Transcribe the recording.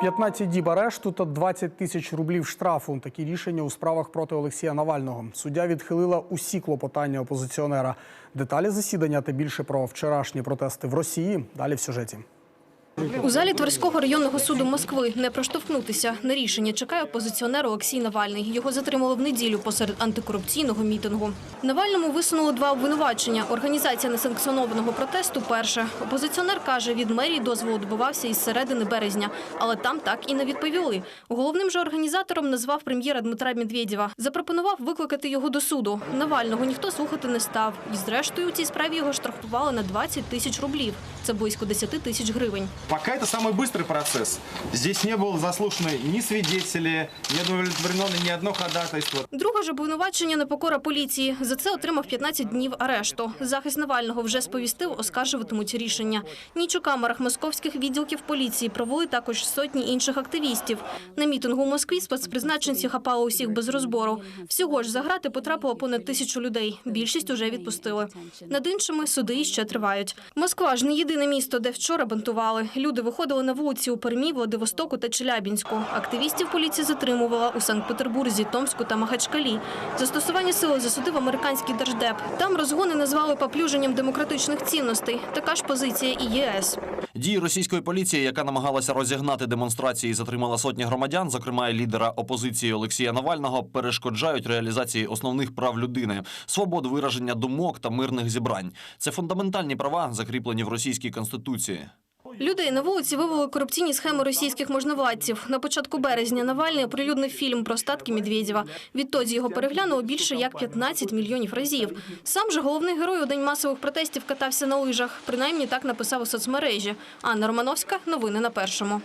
15 діб арешту та 20 тисяч рублів штрафу. Такі рішення у справах проти Олексія Навального. Суддя відхилила усі клопотання опозиціонера. Деталі засідання та більше про вчорашні протести в Росії. Далі в сюжеті. У залі Тверського районного суду Москви не проштовхнутися. На рішення чекає опозиціонер Олексій Навальний. Його затримали в неділю посеред антикорупційного мітингу. Навальному висунули два обвинувачення. Організація несанкціонованого протесту – перше. Опозиціонер каже, від мерії дозволу добивався із середини березня, але там так і не відповіли. Головним же організатором назвав прем'єра Дмитра Медведєва. Запропонував викликати його до суду. Навального ніхто слухати не став. І зрештою у цій справі його штрафували на 20 тисяч рублів. Це близько 10 тисяч гривень. Пока это самый быстрый процесс. Здесь не было заслушаны ни свидетели, не удовлетворено ни одно ходатайство. Друге ж обвинувачення непокора поліції. За це отримав 15 днів арешту. Захист Навального вже сповістив, оскаржуватимуть рішення. Ніч у камерах московських відділків поліції провели також сотні інших активістів. На мітингу у Москві спецпризначенці хапали усіх без розбору. Всього ж за грати потрапило понад тисячу людей. Більшість уже відпустили. Над іншими суди ще тривають. Москва ж не єдине місто, де вчора бунтували. Люди виходили на вулиці у Пермі, Владивостоку та Челябінську. Активістів поліція затримувала у Санкт-Петербурзі, Томську та Махачкалі. Застосування сили засудив американський держдеп. Там розгони назвали поплюженням демократичних цінностей. Така ж позиція і ЄС. Дії російської поліції, яка намагалася розігнати демонстрації, затримала сотні громадян, зокрема і лідера опозиції Олексія Навального, перешкоджають реалізації основних прав людини, свободу вираження думок та мирних зібрань. Це фундаментальні права, закріплені в російській конституції. Людей на вулиці вивели корупційні схеми російських можновладців. На початку березня Навальний оприлюднив фільм про статки Медведєва. Відтоді його переглянуло більше як 15 мільйонів разів. Сам же головний герой у день масових протестів катався на лижах. Принаймні так написав у соцмережі. Анна Романовська. Новини на першому.